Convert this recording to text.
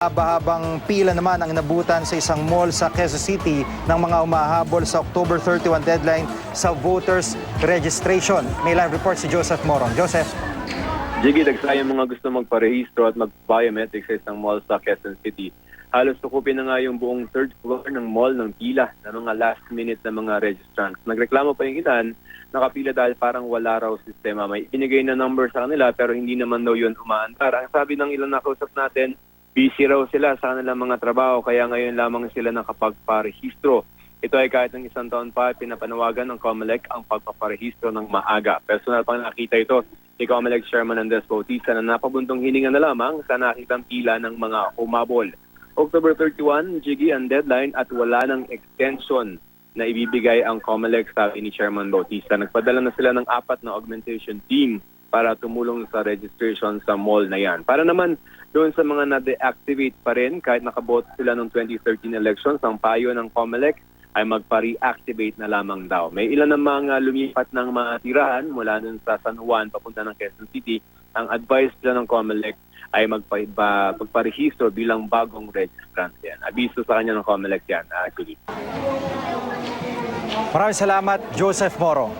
Haba-habang pila naman ang nabutan sa isang mall sa Quezon City ng mga umahabol sa October 31 deadline sa voters registration. May live report si Joseph Moron. Joseph. Jiggy, nagsayang mga gusto magparehistro at mag-biometric sa isang mall sa Quezon City. Halos tukupin na nga yung buong third floor ng mall ng pila ng mga last minute na mga registrants. Nagreklamo pa yung ilan, nakapila dahil parang wala raw sistema. May binigay na number sa kanila pero hindi naman daw yun umaantar. Ang sabi ng ilan nakausap natin, busy raw sila sa kanilang mga trabaho kaya ngayon lamang sila nakapagparehistro. Ito ay kahit ng isang taon pa, pinapanawagan ng COMELEC ang pagpaparehistro ng maaga. Personal pang nakita ito ni COMELEC Chairman Andres Bautista na napabuntong hininga na lamang sa nakitang pila ng mga umabol. October 31, Jiggy ang deadline at wala ng extension na ibibigay ang COMELEC sabi ni Chairman Bautista. Nagpadala na sila ng apat na augmentation team para tumulong sa registration sa mall na yan. Para naman doon sa mga na-deactivate pa rin kahit nakaboto sila noong 2013 elections, ang payo ng COMELEC ay magpa-reactivate na lamang daw. May ilan ng mga lumipat ng mga tirahan mula nun sa San Juan papunta ng Quezon City. Ang advice dyan ng COMELEC ay magpa, magparehistro bilang bagong registrant yan. Abiso sa kanya ng COMELEC yan, actually. Maraming salamat, Joseph Moro.